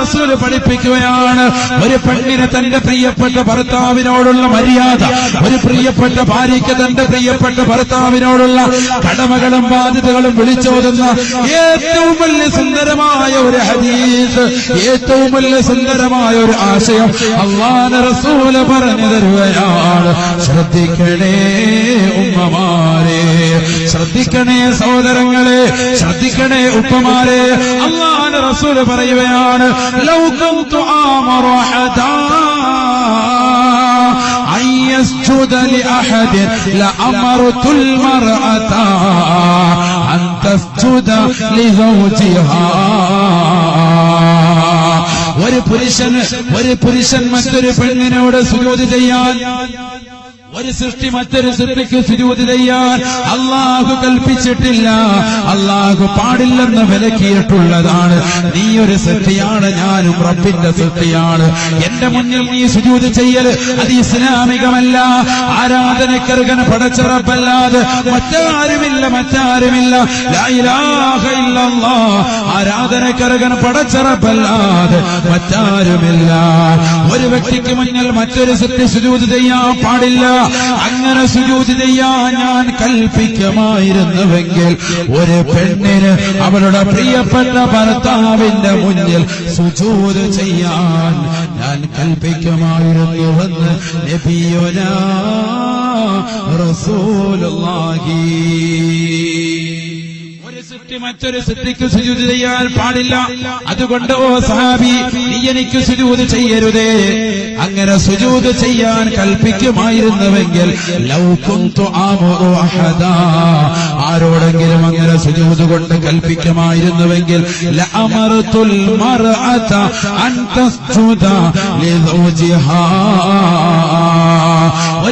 റസൂൽ പഠിപ്പിക്കുകയാണ്. ഒരു പെണ്ണിന് തന്റെ പ്രിയപ്പെട്ട ഭർത്താവിനോടുള്ള മര്യാദ ഒരു പ്രിയപ്പെട്ട ഭാര്യയ്ക്ക് തന്റെ പ്രിയപ്പെട്ട ഭർത്താവിനോടുള്ള കടമകളും ബാധ്യതകളും വിളിച്ചോതുന്ന ഏറ്റവും വലിയ സുന്ദരമായ ഒരു ഹദീസ് ഏറ്റവും വലിയ സുന്ദരമായ ഒരു ആശയം അള്ളാന റസൂൽ പറഞ്ഞു തരുകയാണ്. ശ്രദ്ധിക്കണേ ഉമ്മമാരെ ശ്രദ്ധിക്കണേ സഹോദരങ്ങളെ ശ്രദ്ധിക്കണേ ഉപ്പമാരെ. അള്ളാന റസൂൽ പറയുകയാണ് ലൗകം തുആമറു അഹദാ أن يسجد لأحد لأمرت المرأة أن تسجد لزوجها ഒരു പുരുഷന് ഒരു പുരുഷൻ മറ്റൊരു പെണ്ണിനോട് സുജോതി ചെയ്യാൻ ഒരു സൃഷ്ടി മറ്റൊരു സൃഷ്ടിക്ക് സുരൂതി ചെയ്യാൻ അള്ളാഹു കൽപ്പിച്ചിട്ടില്ല. അള്ളാഹു പാടില്ലെന്ന് വിലക്കിയിട്ടുള്ളതാണ്. നീ ഒരു സൃഷ്ടിയാണ് ഞാനും റബ്ബിന്റെ സൃഷ്ടിയാണ്. എന്റെ മുന്നിൽ നീ സുജൂതി ചെയ്യൽ അത് ഇസ്ലാമികമല്ല. ആരാധനക്കറുകൻ പടച്ച റബ്ബല്ലാതെ മറ്റാരുമില്ല മറ്റാരുമില്ല. ആരാധനക്കറുകൻ പടച്ച റബ്ബല്ലാതെ മറ്റാരുമില്ല. ഒരു വ്യക്തിക്ക് മുന്നിൽ മറ്റൊരു സത്യ സുജൂതി ചെയ്യാൻ പാടില്ല. അങ്ങനെ സുജൂതി ചെയ്യാൻ ഞാൻ കൽപ്പിക്കുമായിരുന്നുവെങ്കിൽ ഒരു പെണ്ണിന് അവളുടെ പ്രിയപ്പെട്ട ഭർത്താവിന്റെ മുന്നിൽ സുജൂത് ചെയ്യാൻ ഞാൻ കൽപ്പിക്കുമായിരുന്നുവെന്ന് നബിയുന റസൂലുള്ളാഹി. സൃഷ്ടി മറ്റൊരു സിദ്ധിക്ക് സുജൂത് ചെയ്യാൻ പാടില്ല. അതുകൊണ്ട് ഓ സഹാബി നീ എനിക്ക് സുജൂത് ചെയ്യരുതേ. അങ്ങനെ സുജൂത് ചെയ്യാൻ കൽപ്പിക്കുമായിരുന്നുവെങ്കിൽ ആരോടെങ്കിലും അങ്ങനെ സുജൂത് കൊണ്ട് കൽപ്പിക്കുമായിരുന്നുവെങ്കിൽ അൻ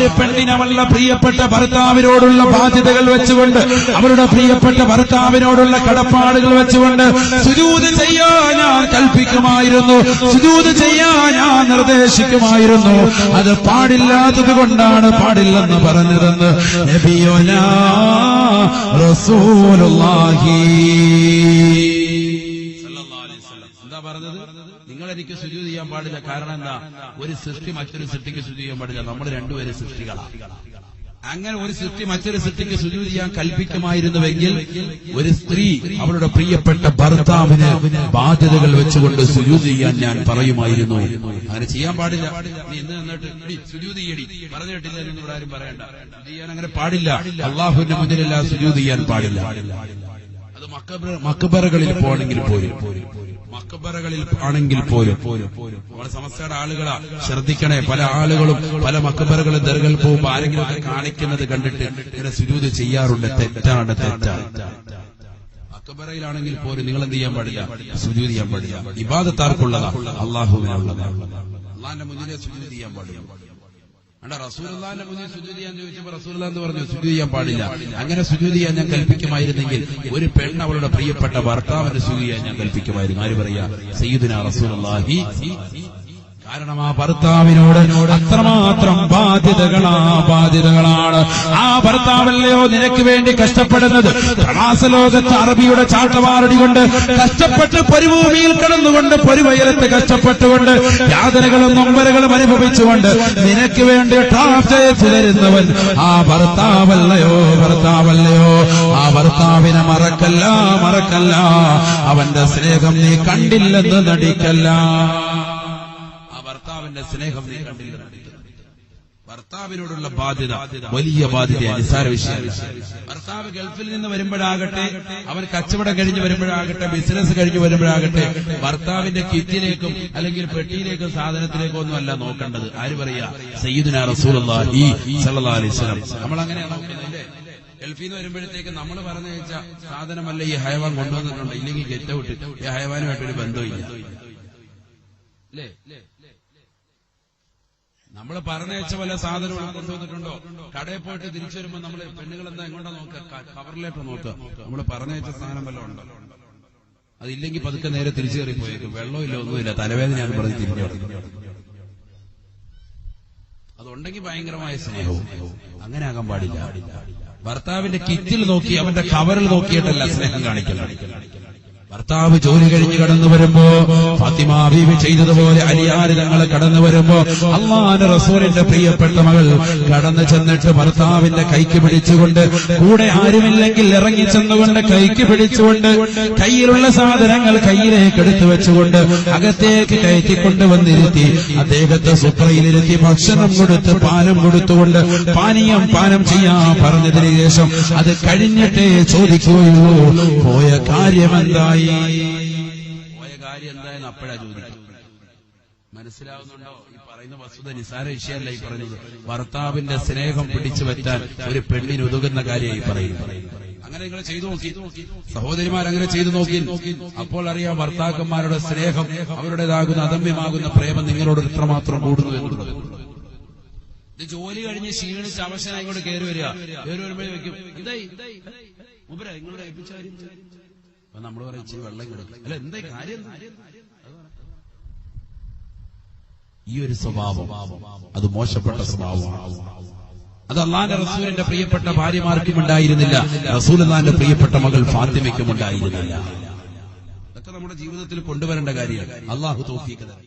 ഒരു പെണ്ണിനവളുടെ പ്രിയപ്പെട്ട ഭർത്താവിനോടുള്ള ബാധ്യതകൾ വെച്ചുകൊണ്ട് അവരുടെ പ്രിയപ്പെട്ട ഭർത്താവിനോടുള്ള കടപ്പാടുകൾ വെച്ചുകൊണ്ട് സുജൂത് ചെയ്യാൻ ഞാൻ കൽപ്പിക്കുമായിരുന്നു സുജൂത് ചെയ്യാൻ ഞാൻ നിർദ്ദേശിക്കുമായിരുന്നു. അത് പാടില്ലാത്തത് കൊണ്ടാണ് പാടില്ലെന്ന് പറഞ്ഞതെന്ന് നബിയോന റസൂലുള്ളാഹി. എനിക്ക് സുജൂത് ചെയ്യാൻ പാടില്ല. കാരണം എന്താ? ഒരു സൃഷ്ടി മറ്റൊരു സൃഷ്ടിക്ക് സുജൂത് ചെയ്യാൻ പാടില്ല. നമ്മൾ രണ്ടുപേരും സൃഷ്ടികളാണ് അങ്ങനെ ഒരു സൃഷ്ടി മറ്റൊരു സൃഷ്ടിക്ക് സുജൂത് ചെയ്യാൻ കൽപ്പിക്കുമായിരുന്നുവെങ്കിൽ ഒരു സ്ത്രീ അവളുടെ പ്രിയപ്പെട്ട ഭർത്താവിന് ബാധ്യതകൾ വെച്ചുകൊണ്ട് സുജൂത് ചെയ്യാൻ ഞാൻ പറയുമായിരുന്നു. അങ്ങനെ ചെയ്യാൻ പാടില്ല. നീ പറഞ്ഞു ആരും പറയണ്ട. അങ്ങനെ പാടില്ല. അള്ളാഹുവിന്റെ മുന്നിലല്ല സുജൂത് ചെയ്യാൻ പാടില്ല. അത് മക്കബറുകളിൽ പോകണമെങ്കിൽ പോലും. മക്കബറകളിൽ ആണെങ്കിൽ പോലും നമ്മുടെ സമസ്തയുടെ ആളുകളാ ശ്രദ്ധിക്കണേ. പല ആളുകളും പല മക്കബറകളും ദർഗൽ പോകുമ്പോ ആരെങ്കിലും കാണിക്കുന്നത് കണ്ടിട്ട് ഇങ്ങനെ സുജൂത് ചെയ്യാറുണ്ട്. തെറ്റാണ് തെറ്റാണ്. മക്കബറയിലാണെങ്കിൽ പോലും നിങ്ങൾ എന്ത് ചെയ്യാൻ പാടില്ല? സുജൂത് ചെയ്യാൻ പാടില്ല. ഇബാദത്താർക്കുള്ളതാ. അള്ളാഹുവിനുള്ളതാ അള്ളാഹിന്റെ മുന്നിലെ സുജൂത് ചെയ്യാൻ പാടില്ല. അണ്ട റസൂലുള്ളാന്റെ മുന്നിൽ സുജൂദ് ചെയ്യാൻ ചോദിച്ചപ്പോൾ റസൂൽ എന്ന് പറഞ്ഞു? സുജൂദ് ചെയ്യാൻ പാടില്ല. അങ്ങനെ സുജൂദ് ചെയ്യാൻ ഞാൻ കൽപ്പിക്കുമായിരുന്നെങ്കിൽ ഒരു പെണ്ണ് അവളുടെ പ്രിയപ്പെട്ട ഭർത്താവിന്റെ സുജൂദ് ചെയ്യാൻ ഞാൻ കൽപ്പിക്കുമായിരുന്നു. ആര് പറയാ? സയ്യിദുന റസൂലുള്ളാഹി കാരണം ആ ഭർത്താവിനോട് അത്രമാത്രം ബാധ്യതകളാ ബാധ്യതകളാണ്. ആ ഭർത്താവല്ലയോ നിനക്ക് വേണ്ടി കഷ്ടപ്പെടുന്നത്? പ്രവാസലോകത്ത് അറബിയുടെ ചാട്ടവാറടി കൊണ്ട് കഷ്ടപ്പെട്ട് പരിഭൂമിയിൽ കിടന്നുകൊണ്ട് പരിവയലത്ത് കഷ്ടപ്പെട്ടുകൊണ്ട് യാതനകളും നൊമ്പരകളും അനുഭവിച്ചുകൊണ്ട് നിനക്ക് വേണ്ടി തരുന്നവൻ ആ ഭർത്താവല്ലയോ ഭർത്താവല്ലയോ? ആ ഭർത്താവിനെ മറക്കല്ല മറക്കല്ല. അവന്റെ സ്നേഹം നീ കണ്ടില്ലെന്ന് നടിക്കല്ല. ഭർത്താവിന്റെ സ്നേഹം നീ കണ്ടില്ല ഭർത്താവിനോടുള്ള ബാധ്യത വലിയ ബാധ്യത നിസ്സാര വിഷയം ഭർത്താവ് ഗൾഫിൽ നിന്ന് വരുമ്പോഴാകട്ടെ അവൻ കച്ചവടം കഴിഞ്ഞ് വരുമ്പോഴാകട്ടെ ബിസിനസ് കഴിഞ്ഞ് വരുമ്പോഴാകട്ടെ ഭർത്താവിന്റെ കിറ്റിലേക്കും അല്ലെങ്കിൽ പെട്ടിയിലേക്കും സാധനത്തിലേക്കും ഒന്നും അല്ല നോക്കേണ്ടത്. ആര് പറയാ? സയ്യിദിന അലൈഹി വസല്ലം. നമ്മൾ അങ്ങനെയാണ് ഗൾഫിൽ നിന്ന് വരുമ്പോഴത്തേക്ക് നമ്മൾ പറഞ്ഞു വെച്ചാൽ സാധനമല്ല ഈ ഹയവാൻ കൊണ്ടുവന്നിട്ടുണ്ട്. ഇല്ലെങ്കിൽ ഗെറ്റ് ഔട്ട്. ഈ ഹയവാനുമായിട്ടൊരു ബന്ധമില്ല നമ്മൾ പറഞ്ഞയച്ച വല്ല സാധനവും കൊണ്ടുവന്നിട്ടുണ്ടോ? കടയിൽ പോയിട്ട് തിരിച്ചു വരുമ്പോ നമ്മൾ പെണ്ണുകൾ എന്താ എങ്ങോട്ടാ നോക്കുക കവറിലേട്ട് നോക്കുക നമ്മൾ പറഞ്ഞയച്ച സാധനം വല്ല ഉണ്ടോ? അതില്ലെങ്കിൽ പതുക്കെ നേരെ തിരിച്ചു കയറി പോയേക്കും. വെള്ളമില്ല ഒന്നുമില്ല. തലവേദനയാണ് പറഞ്ഞ് തിരിഞ്ഞു അതുണ്ടെങ്കിൽ ഭയങ്കരമായ സ്നേഹവും. അങ്ങനെ ആകാൻ പാടില്ല. ഭർത്താവിന്റെ കിറ്റിൽ നോക്കി അവന്റെ കവറിൽ നോക്കിയിട്ടല്ല സ്നേഹം കാണിക്കണം ഭർത്താവ് ജോലി കഴിഞ്ഞ് കടന്നു വരുമ്പോ ഫാത്തിമ ബീവി ചെയ്തതുപോലെ അലിയാര് ഞങ്ങൾ കടന്നു വരുമ്പോ അള്ളാന് റസൂലിന്റെ പ്രിയപ്പെട്ട മകൾ കടന്നു ചെന്നിട്ട് ഭർത്താവിന്റെ കൈക്ക് പിടിച്ചുകൊണ്ട് കൂടെ ആരുമില്ലെങ്കിൽ ഇറങ്ങി ചെന്നുകൊണ്ട് കൈക്ക് പിടിച്ചുകൊണ്ട് കയ്യിലുള്ള സാധനങ്ങൾ കയ്യിലേക്ക് എടുത്തു വെച്ചുകൊണ്ട് അകത്തേക്ക് കയറ്റിക്കൊണ്ട് വന്നിരുത്തി. അദ്ദേഹത്തെ സുപ്രയിലിരുത്തി ഭക്ഷണം കൊടുത്ത് പാനം കൊടുത്തുകൊണ്ട് പാനീയം പാനം ചെയ്യാ പറഞ്ഞതിന് ശേഷം അത് കഴിഞ്ഞിട്ടേ ചോദിക്കുകയുള്ളൂ. പോയ കാര്യമെന്തായി പോയ കാര്യം എന്തായെന്ന് അപ്പോഴാ ചോദിക്കും മനസ്സിലാവുന്നുണ്ടോ? ഈ പറയുന്ന വസ്തുത നിസാര വിഷയമല്ല ഈ പറയുന്നത്. ഭർത്താവിന്റെ സ്നേഹം പിടിച്ചു പറ്റാൻ ഒരു പെണ്ണിന് ഉതകുന്ന കാര്യമായി പറയുന്നു അങ്ങനെ നിങ്ങൾ ചെയ്തു നോക്കി. സഹോദരിമാർ അങ്ങനെ ചെയ്തു നോക്കി. അപ്പോൾ അറിയാം ഭർത്താക്കന്മാരുടെ സ്നേഹം അവരുടേതാകുന്ന അദമ്യമാകുന്ന പ്രേമം നിങ്ങളോട് എത്രമാത്രം കൂടുന്നു എന്നുള്ളത്. ഇത് ജോലി കഴിഞ്ഞ് ക്ഷീണിച്ച് അവശനായിക്കൊണ്ട് കയറി വരിക. കയറി വരുമ്പോഴേ വെക്കും ഇതായി മുമ്പര നിങ്ങളോട് ഏൽപ്പിച്ച കാര്യം എന്താ? അപ്പൊ നമ്മൾ പറയും ഇച്ചിരി വെള്ളം കിടക്കും. അല്ല എന്താ കാര്യം? ഈ ഒരു സ്വഭാവം അത് മോശപ്പെട്ട സ്വഭാവമാണ്. അത് അള്ളാന്റെ റസൂലിന്റെ പ്രിയപ്പെട്ട ഭാര്യമാർക്കും ഉണ്ടായിരുന്നില്ല. റസൂലിന്റെ പ്രിയപ്പെട്ട മകൾ ഫാത്തിമയ്ക്കും ഉണ്ടായിരുന്നില്ല. ഇതൊക്കെ നമ്മുടെ ജീവിതത്തിൽ കൊണ്ടുവരേണ്ട കാര്യമാണ്. അള്ളാഹു തോഫിക്കുന്നത്